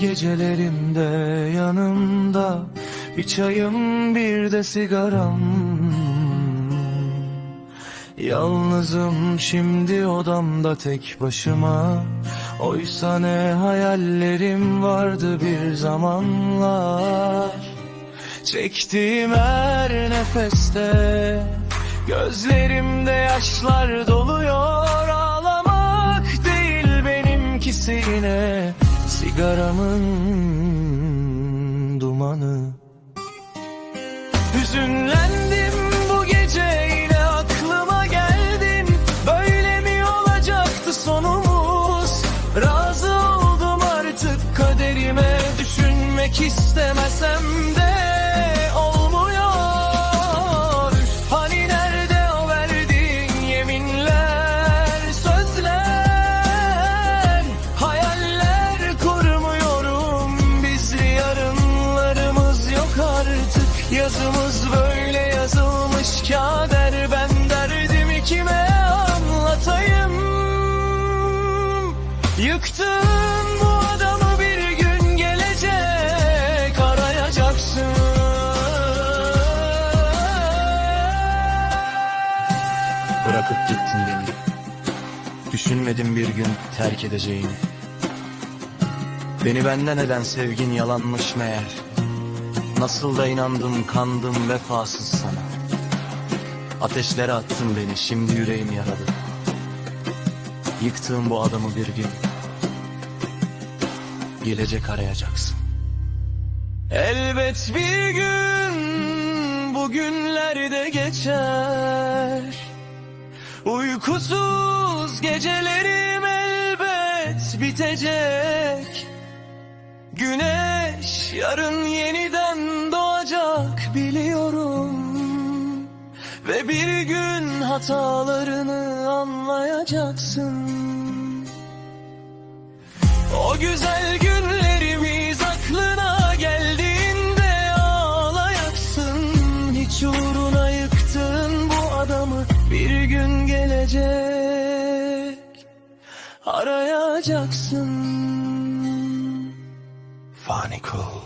gecelerimde yanımda Bir çayım bir de sigaram. Yalnızım şimdi odamda tek başıma. Oysa ne hayallerim vardı bir zamanlar. Çektiğim her nefeste Gözlerimde yaşlar doluyor. Ağlamak değil benimkisi yine Sigaramın dumanı. Hüzünlendim bu gece yine aklıma geldin Böyle mi olacaktı sonumuz? Razı oldum artık kaderime. Düşünmek istemesem de Yazımız böyle yazılmış kader Ben derdimi kime anlatayım? Yıktın bu adamı bir gün gelecek Arayacaksın. Bırakıp gittin beni. Düşünmedim bir gün terk edeceğini. Beni benden eden sevgin yalanmış meğer Nasıl da inandım kandım vefasız sana. Ateşlere attın beni şimdi yüreğim yaralı Yıktığım bu adamı bir gün Gelecek arayacaksın. Elbet bir gün Bugünlerde geçer. Uykusuz gecelerim elbet bitecek. Güneş yarın doğacak biliyorum Ve bir gün hatalarını anlayacaksın. O güzel günlerimiz aklına geldiğinde ağlayacaksın. Hiç uğruna yıktın bu adamı bir gün gelecek Arayacaksın. Funny cool